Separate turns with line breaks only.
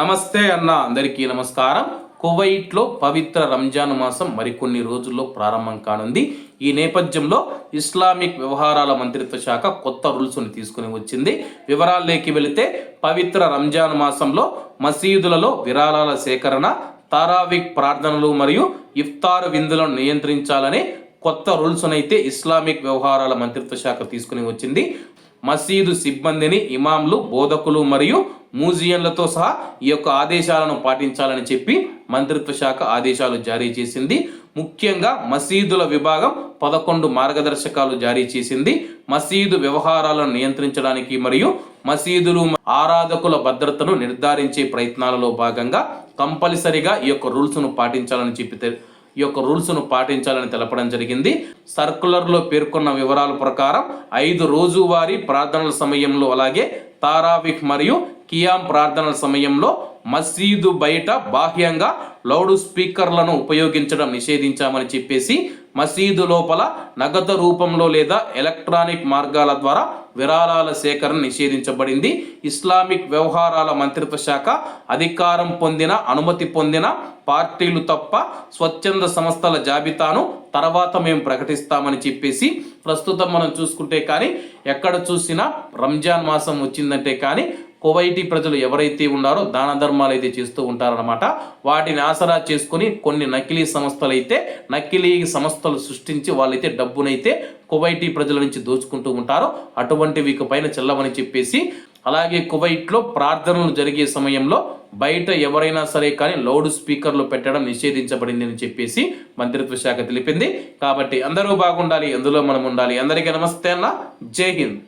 నమస్తే అన్న అందరికీ నమస్కారం. కువైట్లో పవిత్ర రంజాన్ మాసం మరికొన్ని రోజుల్లో ప్రారంభం కానుంది. ఈ నేపథ్యంలో ఇస్లామిక్ వ్యవహారాల మంత్రిత్వ శాఖ కొత్త రూల్స్ను తీసుకుని వచ్చింది. వివరాల్లోకి వెళితే పవిత్ర రంజాన్ మాసంలో మసీదులలో విరాళాల సేకరణ తారావిక్ ప్రార్థనలు మరియు ఇఫ్తార్ విందులను నియంత్రించాలని కొత్త రూల్స్ను అయితే ఇస్లామిక్ వ్యవహారాల మంత్రిత్వ శాఖ తీసుకుని వచ్చింది. మసీదు సిబ్బందిని ఇమాంలు బోధకులు మరియు మ్యూజియంలతో సహా ఈ యొక్క ఆదేశాలను పాటించాలని చెప్పి మంత్రిత్వ శాఖ ఆదేశాలు జారీ చేసింది. ముఖ్యంగా మసీదుల విభాగం పదకొండు మార్గదర్శకాలు జారీ చేసింది. మసీదు వ్యవహారాలను నియంత్రించడానికి మరియు మసీదులు ఆరాధకుల భద్రతను నిర్ధారించే ప్రయత్నాలలో భాగంగా కంపల్సరిగా ఈ యొక్క రూల్స్ను పాటించాలని చెప్పి ఈ యొక్క రూల్స్ను పాటించాలని తెలపడం జరిగింది. సర్కులర్లో పేర్కొన్న వివరాల ప్రకారం ఐదు రోజువారీ ప్రార్థనల సమయంలో అలాగే తారావిక్ మరియు కియాం ప్రార్థనల సమయంలో మసీదు బయట బాహ్యంగా లౌడ్ స్పీకర్లను ఉపయోగించడం నిషేధించామని చెప్పేసి మసీదు లోపల నగదు రూపంలో లేదా ఎలక్ట్రానిక్ మార్గాల ద్వారా విరాళాల సేకరణ నిషేధించబడింది. ఇస్లామిక్ వ్యవహారాల మంత్రిత్వ శాఖ అధికారం పొందిన అనుమతి పొందిన పార్టీలు తప్ప స్వచ్ఛంద సంస్థల జాబితాను తర్వాత మేము ప్రకటిస్తామని చెప్పేసి ప్రస్తుతం మనం చూసుకుంటే కానీ ఎక్కడ చూసినా రంజాన్ మాసం వచ్చిందంటే కానీ కువైటీ ప్రజలు ఎవరైతే ఉన్నారో దాన ధర్మాలు అయితే చేస్తూ ఉంటారనమాట వాటిని ఆసరా చేసుకుని కొన్ని నకిలీ సంస్థలు అయితే నకిలీ సంస్థలు సృష్టించి వాళ్ళైతే డబ్బునైతే కువైటీ ప్రజల నుంచి దోచుకుంటూ ఉంటారో. అటువంటివి పైన చెల్లవని చెప్పేసి అలాగే కువైట్లో ప్రార్థనలు జరిగే సమయంలో బయట ఎవరైనా సరే కానీ లౌడ్ స్పీకర్లు పెట్టడం నిషేధించబడింది అని చెప్పేసి మంత్రిత్వ శాఖ తెలిపింది. కాబట్టి అందరూ బాగుండాలి అందులో మనం ఉండాలి. అందరికీ నమస్తే అన్న. జై హింద్.